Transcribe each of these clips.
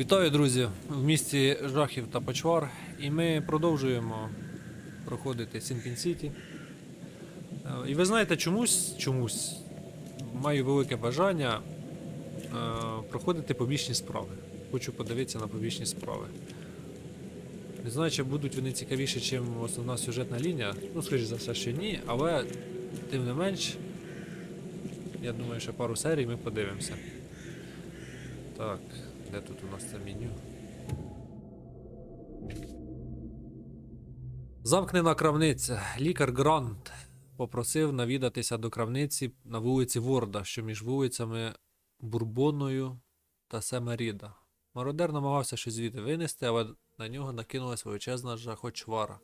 Вітаю, друзі, в місті жахів та почвар. І ми продовжуємо проходити Сінпін Сіті. Е, І ви знаєте, чомусь, чомусь маю велике бажання е, проходити побічні справи. Хочу подивитися на побічні справи. Не знаю, чи будуть вони цікавіші, ніж основна сюжетна лінія. Ну, скоріш за все, що ні, але тим не менш, я думаю, що пару серій ми подивимося. Так, де тут у нас це меню? Замкнена крамниця. Лікар Грант попросив навідатися до крамниці на вулиці Ворда, що між вулицями Бурбоною та Семеріда. Мародер намагався щось звідти винести, але на нього накинулась величезна жахочвара.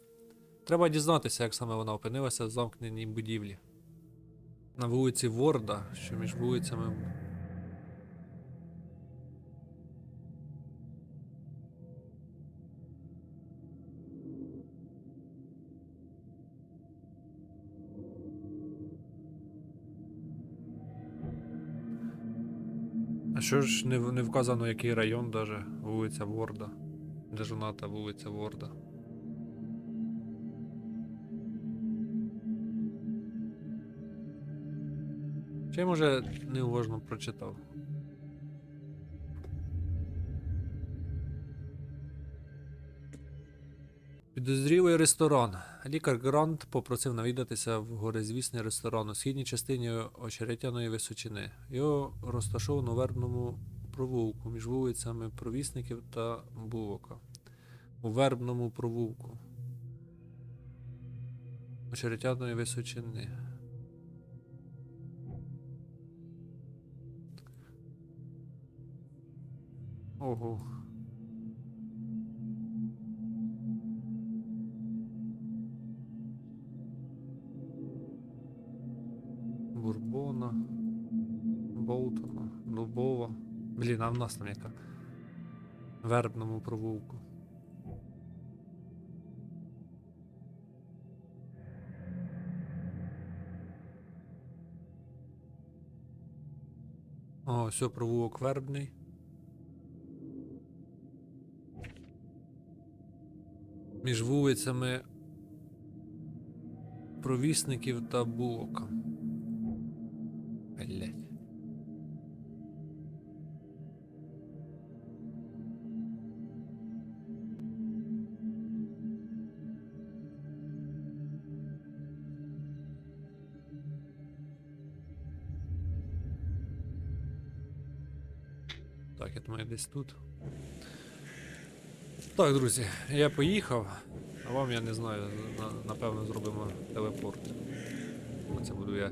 Треба дізнатися, як саме вона опинилася в замкненій будівлі. На вулиці Ворда, що між вулицями що ж не, не вказано, який район даже? Вулиця Ворда. Де ж та вулиця Ворда? Чи може неуважно прочитав? Підозрілий ресторан. Лікар Грант попросив навідатися в горизвісний ресторан у східній частині очеретяної височини. Його розташовано у вербному провулку між вулицями Провісників та Булока. У вербному провулку. Очеретяної височини. Ого. Бурбона, Болтона, Дубова. Блін, а в нас там яка? Вербному провулку. О, все, провулок вербний. Між вулицями провісників та булока. Блять. Так, я думаю, десь тут. Так, друзі, я поїхав, а вам я не знаю, напевно зробимо телепорт. Оце буду я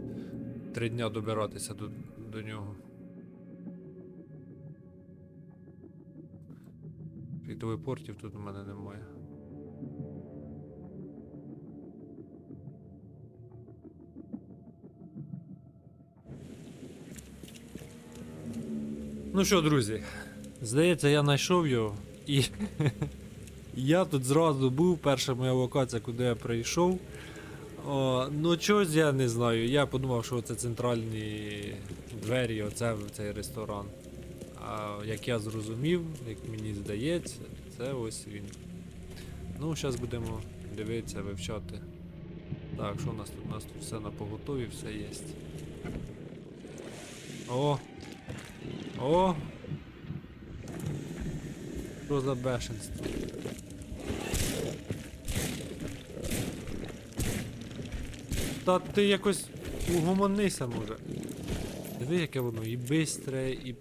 три дня добиратися до, до нього. І телепортів тут у мене немає. Ну що, друзі, здається, я знайшов його і я тут зразу був, перша моя локація, куди я прийшов. О, ну чогось я не знаю. Я подумав, що це центральні двері, оце в цей ресторан. А як я зрозумів, як мені здається, це ось він. Ну, зараз будемо дивитися, вивчати. Так, що у нас тут? У нас тут все на поготові, все є. О! О! Що за бешенство? Та ти якось угомонися може. Диви, яке воно і бистре, і.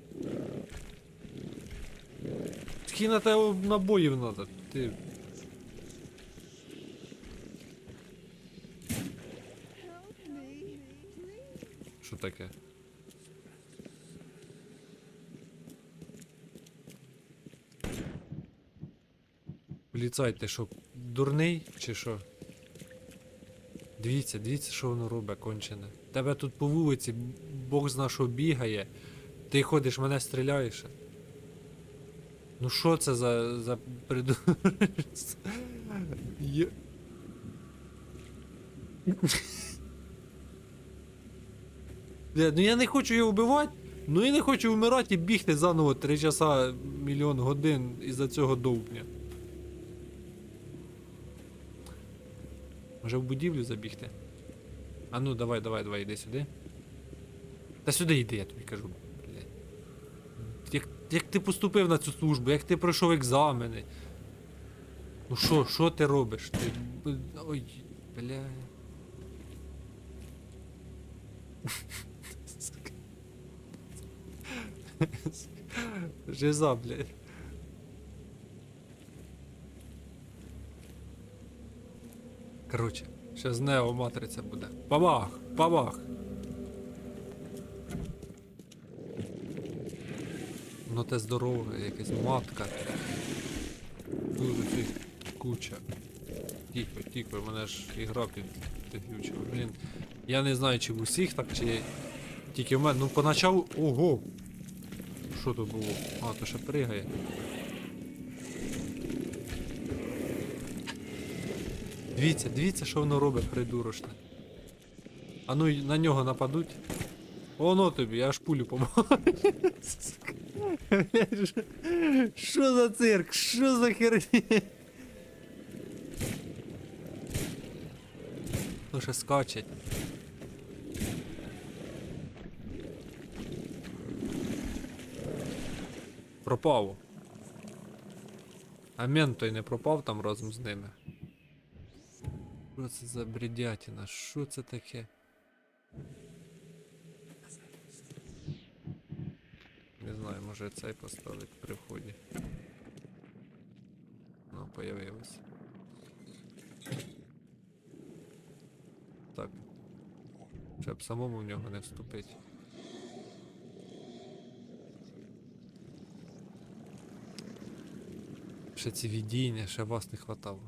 Скільки на тебе набоїв надо, ти. Що таке? Поліцай, ти що, дурний чи що? Дивіться, дивіться, що воно робить кончене. Тебе тут по вулиці, бог зна що бігає. Ти ходиш, мене стріляєш. Ну що це за. за приду... Ну я не хочу його вбивати. Ну і не хочу вмирати і бігти заново 3 часа мільйон годин із-за цього довбня. Може в будівлю забігти? А ну давай, давай, давай, іди сюди. Та сюди йди, я тобі кажу. Як, як ти поступив на цю службу, як ти пройшов екзамени. Ну що, що ти робиш? Ти... Ой, бля. Жиза, блядь. Короче, сейчас Нео матриця буде. Бабах! Бабах! Ну те здорове, якась матка. Дуже цих куча. Тихо, тихо, мене ж ігра під підключила. Блін. Я не знаю, чи в усіх так, чи тільки в мене. Ну поначалу. Ого! Що тут було? А, то ще пригає. Дивіться, дивіться, що воно робить, придурочне. А ну на нього нападуть. Воно тобі, я аж пулю помагаю. Що- за цирк? Що за херня? Ну ще скачать. Пропав. А мент той не пропав там разом з ними. Що це за бредятина? Що це таке? Не знаю, може цей поставить при вході. Ну, появилось. Так. Щоб самому в нього не вступить. Ще ці віддіння, ще вас не хватало.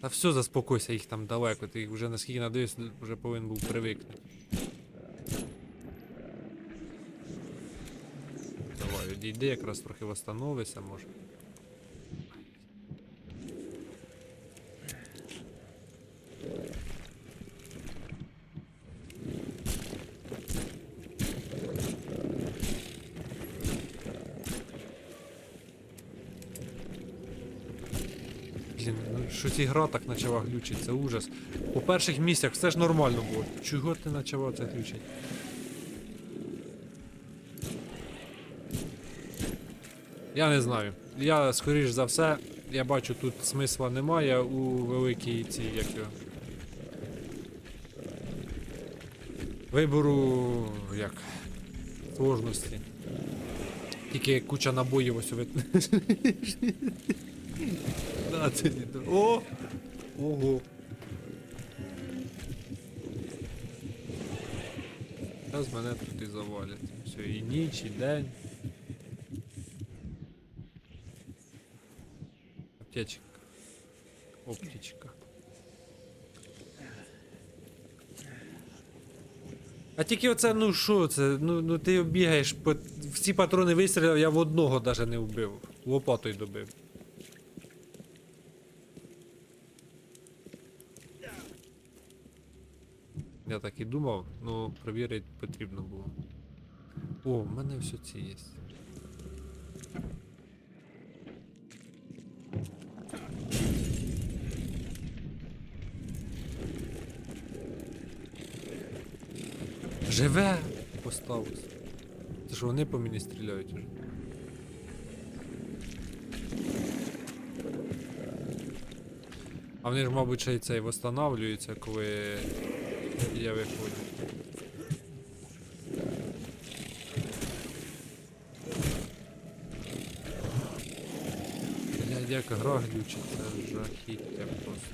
Та все, заспокойся, їх там далеко, ти їх вже наскільки надивився, вже повинен був привикнути. Давай, відійди, якраз трохи восстановися, може. Блін, ну гра так почала глючить, це ужас. У перших місцях все ж нормально було. Чого ти почала це глючить? Я не знаю. Я, скоріш за все, я бачу, тут смисла немає у великій цій як його. Вибору як сложності. Тільки куча набоїв ось На, це. О! Ого! Зараз мене тут і завалять. Все, і ніч, і день. Аптечка. Оптичка. А тільки оце, ну що це? Ну, ну ти бігаєш, всі патрони вистрілив, я в одного навіть не вбив. Лопатою добив. Я так і думав, ну перевірити потрібно було. О, в мене все ці є. Живе! Поставився. Це ж вони по мені стріляють уже. А вони ж, мабуть, ще й цей восстанавлюються, коли я виходжу. Блядь, як гра глючить, це жахіття просто.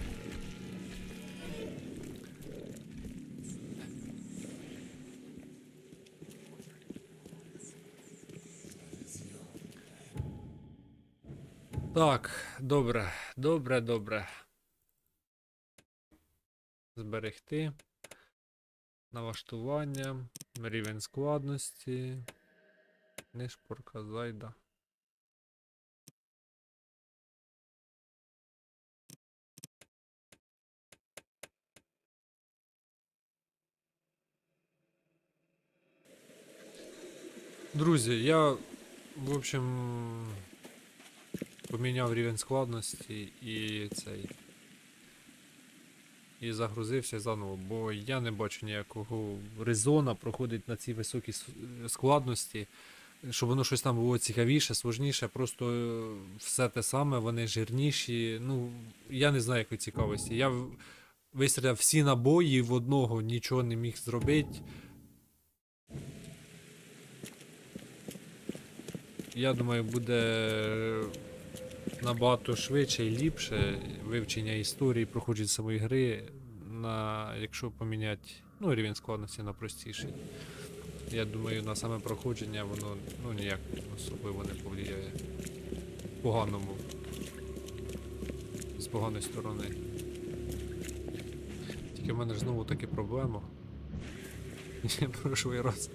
Так, добре, добре, добре. Зберегти. Налаштування. Рівень складності. Нишпорка зайда. Друзі, я, в общем, поміняв рівень складності і цей. І загрузився заново, бо я не бачу ніякого резона проходить на цій високій складності, щоб воно щось там було цікавіше, сложніше, просто е, все те саме, вони жирніші. Ну, я не знаю якої цікавості. Я вистріляв всі набої в одного, нічого не міг зробити. Я думаю, буде набагато швидше і ліпше вивчення історії, проходження самої гри, на, якщо поміняти ну, рівень складності на простіший. Я думаю, на саме проходження воно ну, ніяк особливо не повлияє. Поганому. З поганої сторони. Тільки в мене ж знову таки проблема. Я прошлий раз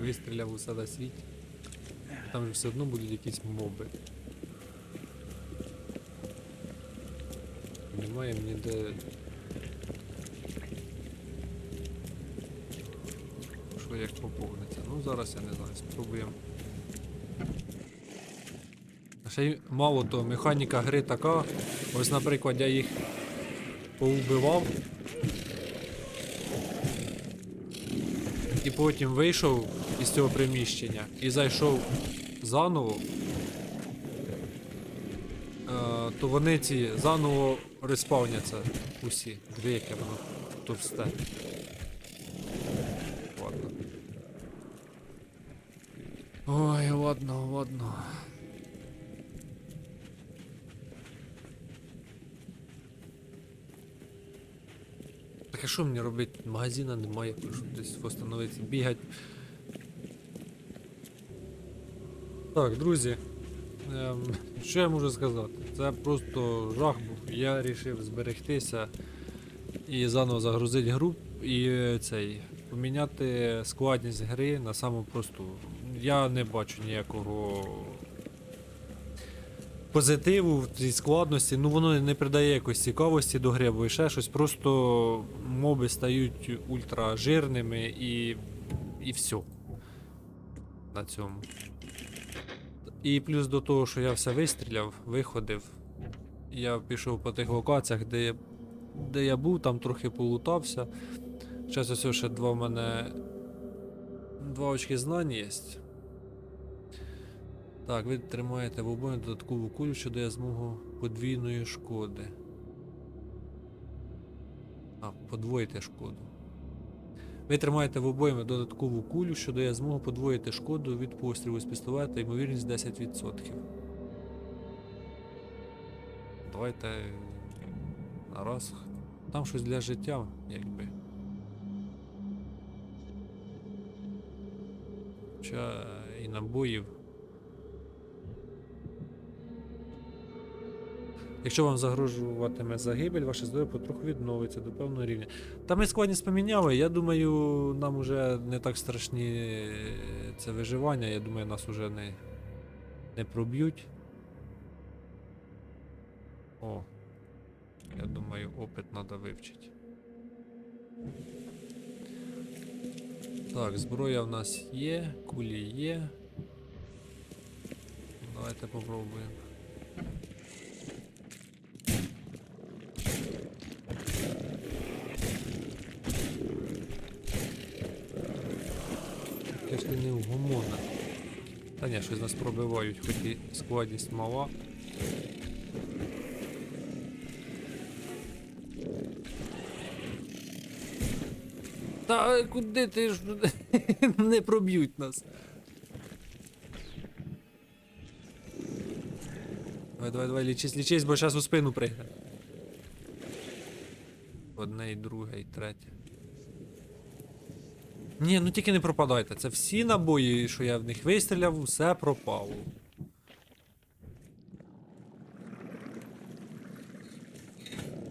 вистріляв усе на світі. Там же все одно будуть якісь моби. Немає ніде. Що як поповниться. Ну зараз я не знаю, спробуємо. Ще й мало того, механіка гри така. Ось, наприклад, я їх поубивав. І потім вийшов із цього приміщення і зайшов заново, е, то вони ці заново респауняться усі. Дві, яке воно товсте. Ладно. Ой, ладно, ладно. Так а що мені робити? Магазина немає, щоб десь встановитися, бігати. Так, друзі. Ем, що я можу сказати? Це просто жах був. Я вирішив зберегтися і заново загрузити гру і е, цей. Поміняти складність гри на саму просту. Я не бачу ніякого позитиву в цій складності. Ну воно не придає якоїсь цікавості до гри або ще щось. Просто моби стають ультра жирними і. і все. На цьому. І плюс до того, що я все вистріляв, виходив. Я пішов по тих локаціях, де я, де я був, там трохи полутався. Зараз ось ще два в мене. Два очки знань є. Так, ви тримаєте в обоє додаткову кулю, що дає змогу подвійної шкоди. А, подвоїти шкоду. Ви тримаєте в обоймі додаткову кулю, що дає змогу подвоїти шкоду від пострілу з пістолета, ймовірність 10%. Давайте раз. Там щось для життя, якби. Хоча і набоїв. Якщо вам загрожуватиме загибель, ваше здоров'я потроху відновиться до певного рівня. Та ми складність поміняли, я думаю, нам уже не так страшні е, це виживання, я думаю, нас уже не, не проб'ють. О, я думаю, опит треба вивчити. Так, зброя в нас є, кулі є. Давайте попробуємо. Яке не вгомонна. Та ні, щось нас пробивають, хоч і складність мала. Та куди ти ж не проб'ють нас? Давай, давай, давай, лічись, лічись, бо зараз у спину пригне. Одне і друге, і третє. Ні, ну тільки не пропадайте. Це всі набої, що я в них вистріляв, все пропало.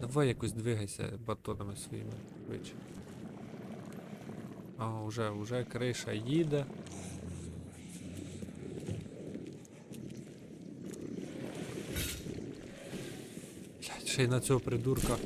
Давай якось двигайся батонами своїми швидше. А, вже, вже криша їде. Ще й на цього придурка.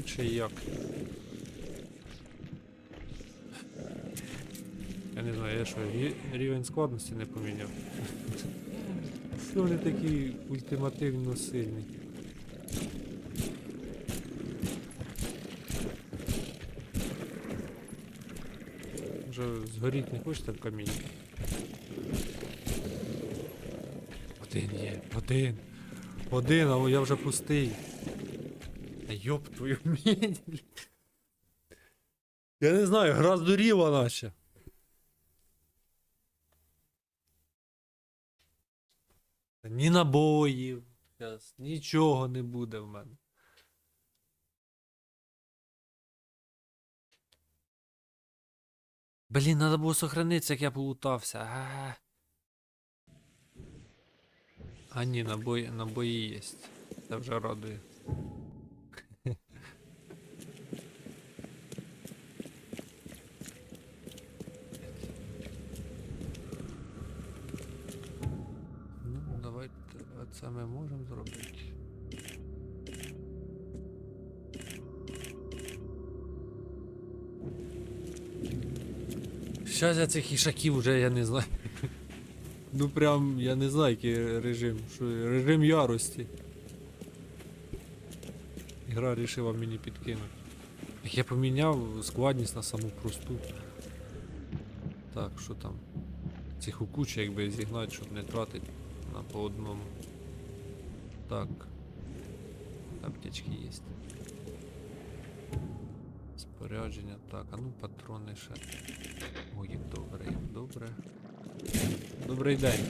Достають чи як. Я не знаю, я що, рівень складності не поміняв. Що вони такі ультимативно сильні? Вже згоріть не хочете в камінні? Один є, один. Один, а я вже пустий. Та Йоп твою медь. Я не знаю, гра здуріла наче. Ні набоїв. Щас, нічого не буде в мене. Блін, треба було сохранитися, як я полутався. А, а ні, набої, набої є. Це вже радує. Ну, давайте, а це ми можемо зробити. Щас я цих ішаків вже я не знаю. Ну прям я не знаю, який режим. Що, режим ярості. Гра вирішила мені підкинути. Я поміняв складність на саму просту. Так, що там? Цих у кучі якби зігнати, щоб не тратити на по одному. Так. Аптечки є. Спорядження. Так, а ну патрони ще. Ой, добре, як добре. Добрий день.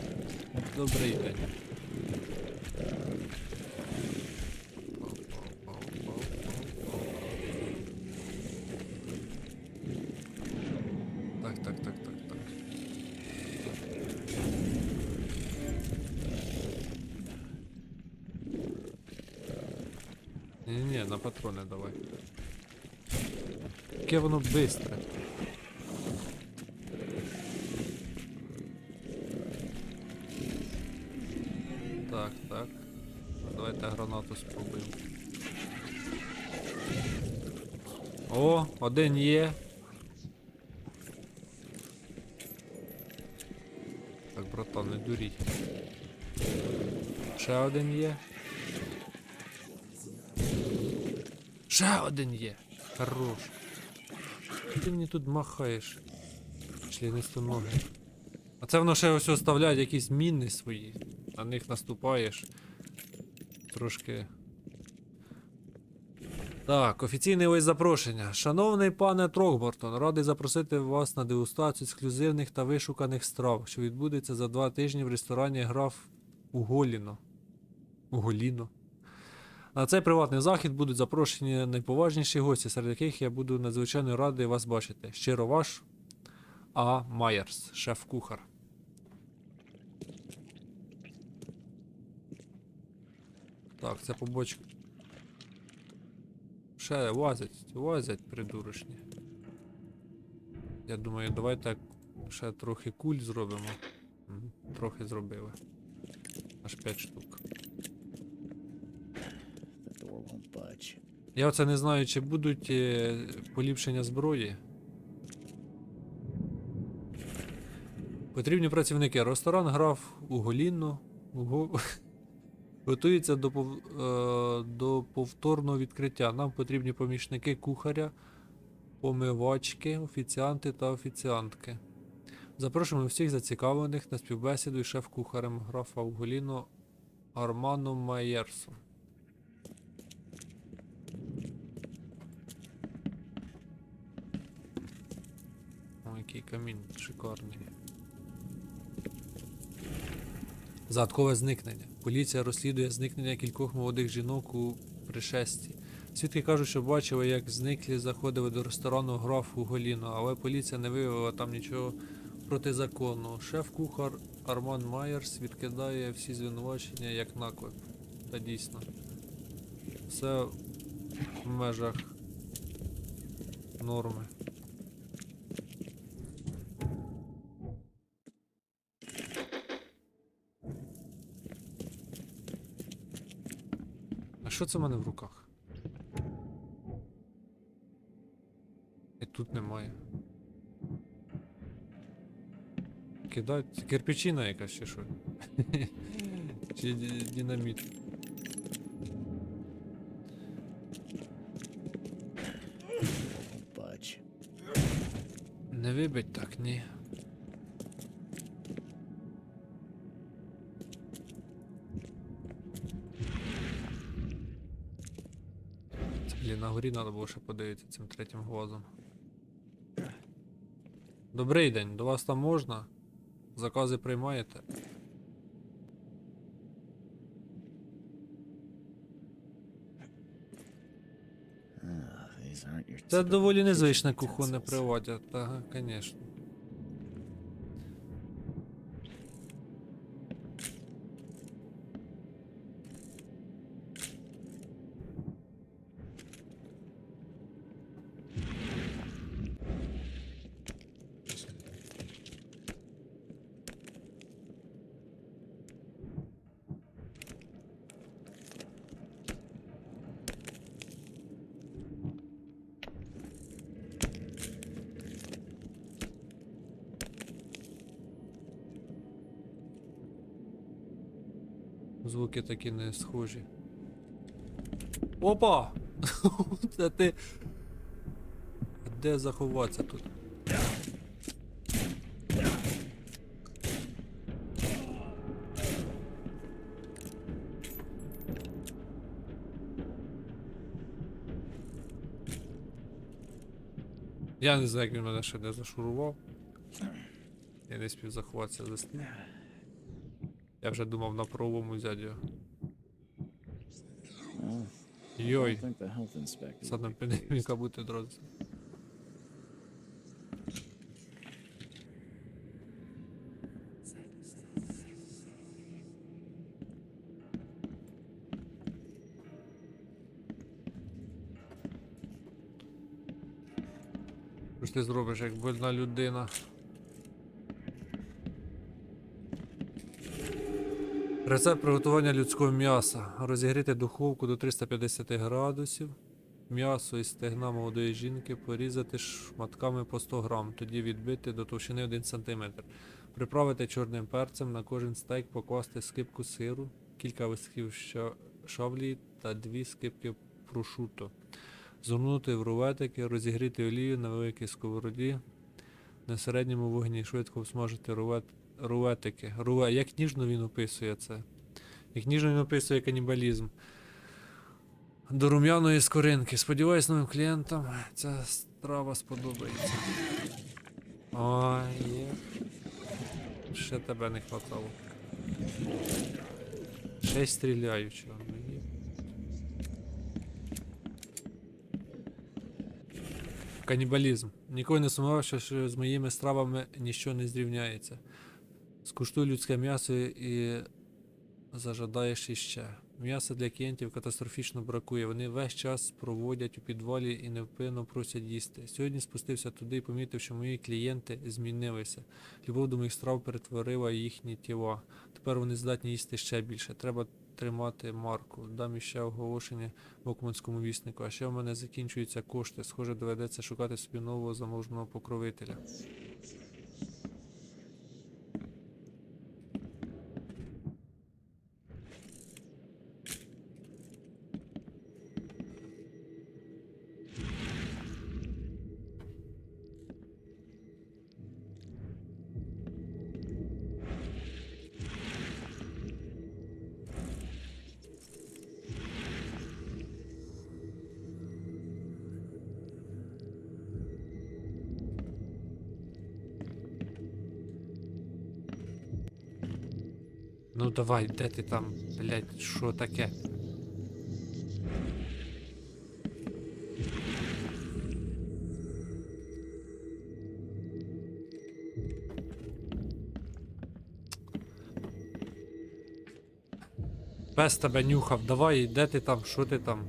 Добрий день. Так, так, так, так, Ні-ні, на патрони давай. Яке воно бистре. Так, так. Давайте гранату спробуємо. О, один є. Так, братан, не дуріть. Ще один є. Ще один є. Хорош. Ти мені тут махаєш. Членистоноги. А це воно ще ось оставляють якісь міни свої. На них наступаєш. Трошки. Так, офіційне ось запрошення. Шановний пане Трокбортон, радий запросити вас на дегустацію ексклюзивних та вишуканих страв, що відбудеться за два тижні в ресторані Граф Уголіно. Уголіно. На цей приватний захід будуть запрошені найповажніші гості, серед яких я буду надзвичайно радий вас бачити. Щиро ваш А. Майерс, шеф-кухар. Так, це побочка. Ще лазять, лазять придурочні. Я думаю, давайте ще трохи куль зробимо. Трохи зробили. Аж 5 штук. Я оце не знаю, чи будуть е, поліпшення зброї. Потрібні працівники. Ресторан грав у Голінно. Уго... Готується до, пов... е, до повторного відкриття. Нам потрібні помічники кухаря, помивачки, офіціанти та офіціантки. Запрошуємо всіх зацікавлених на співбесіду із шеф-кухарем графа Уголіно Арманом Майерсом. Який камінь шикарний. Загадкове зникнення. Поліція розслідує зникнення кількох молодих жінок у пришесті. Свідки кажуть, що бачили, як зниклі заходили до ресторану граф у Голіно, але поліція не виявила там нічого протизаконного. Шеф-кухар Арман Майерс відкидає всі звинувачення як наклеп. Та дійсно. Все в межах норми. Що це в мене в руках? І тут немає. Кидають. Кирпичина якась чи що? Чи динаміт. Не вибить так, ні. Горі треба було ще подивитися цим третім глазом. Добрий день, до вас там можна? Закази приймаєте? Це доволі kitchen незвичне кухонне utensils. приводя, ага, звісно. Звуки такі не схожі. Опа! Це ти. Де заховатися тут? Я не знаю, як він мене ще не зашурував. Я не спів заховатися за стіл. Я вже думав на пролому взяти його. Йой, would пенеміка бути дрозі. Що ж ти зробиш, як больна людина? Рецепт приготування людського м'яса. Розігріти духовку до 350 градусів. М'ясо із стегна молодої жінки порізати шматками по 100 грам, тоді відбити до товщини 1 см. Приправити чорним перцем на кожен стейк покласти скипку сиру, кілька висків шавлі та дві скипки прошуто. Згорнути в рулетики, розігріти олію на великій сковороді. На середньому вогні швидко всмажити рулет, рулетики. Руле... Як ніжно він описує це? Як ніжно він описує канібалізм. До рум'яної скоринки. Сподіваюсь, новим клієнтам ця страва сподобається. Ой. Ще тебе не хватало. Ще й стріляючого. Канібалізм. Ніколи не сумнівався, що з моїми стравами ніщо не зрівняється. Скуштуй людське м'ясо і зажадаєш іще. М'яса для клієнтів катастрофічно бракує. Вони весь час проводять у підвалі і невпинно просять їсти. Сьогодні спустився туди і помітив, що мої клієнти змінилися. Любов до моїх страв перетворила їхні тіла. Тепер вони здатні їсти ще більше. Треба тримати марку. Дам іще оголошення в Окманському віснику. А ще в мене закінчуються кошти. Схоже, доведеться шукати собі нового заможного покровителя. Ну давай, де ти там, блядь, що таке? Пес тебе нюхав, давай, де ти там, що ти там?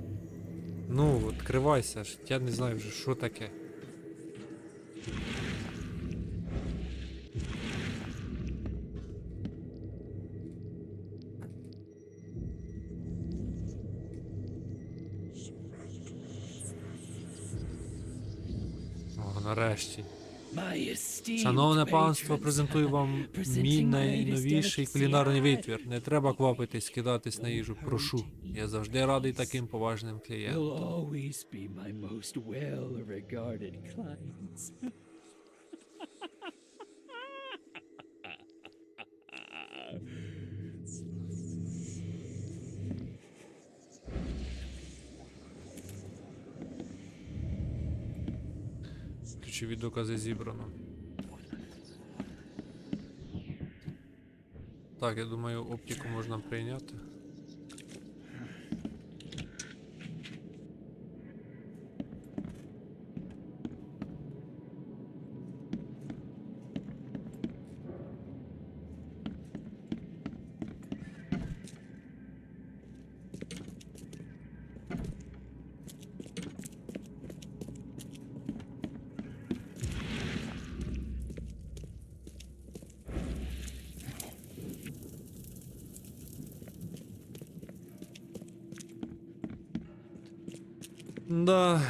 Ну, відкривайся я не знаю вже, що таке. Нарешті. Шановне панство, презентую вам мій найновіший кулінарний витвір. Не треба квапитись, кидатись на їжу. Прошу. Я завжди радий таким поважним клієнтам. Ключові докази зібрано. Так, я думаю, оптику можна прийняти. Да.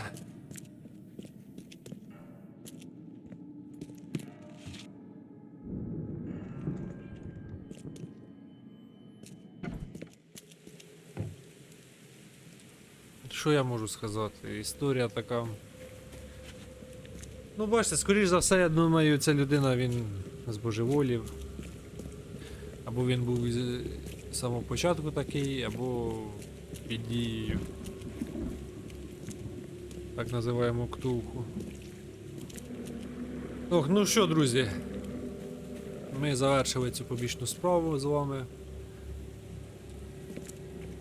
Що я можу сказати? Історія така. Ну, бачите, скоріш за все, я думаю, ця людина він збожеволів. Або він був із самого початку такий, або під дією так називаємо ктулху. Ох, ну що, друзі, ми завершили цю побічну справу з вами.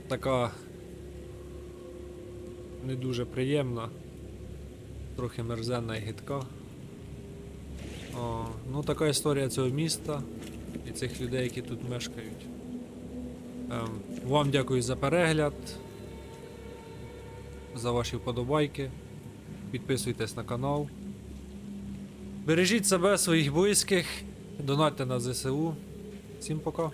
Така не дуже приємна, трохи мерзенна і гидка. О, ну така історія цього міста і цих людей, які тут мешкають. Ем, вам дякую за перегляд за ваші вподобайки. Підписуйтесь на канал. Бережіть себе, своїх близьких, донатьте на ЗСУ. Всім пока.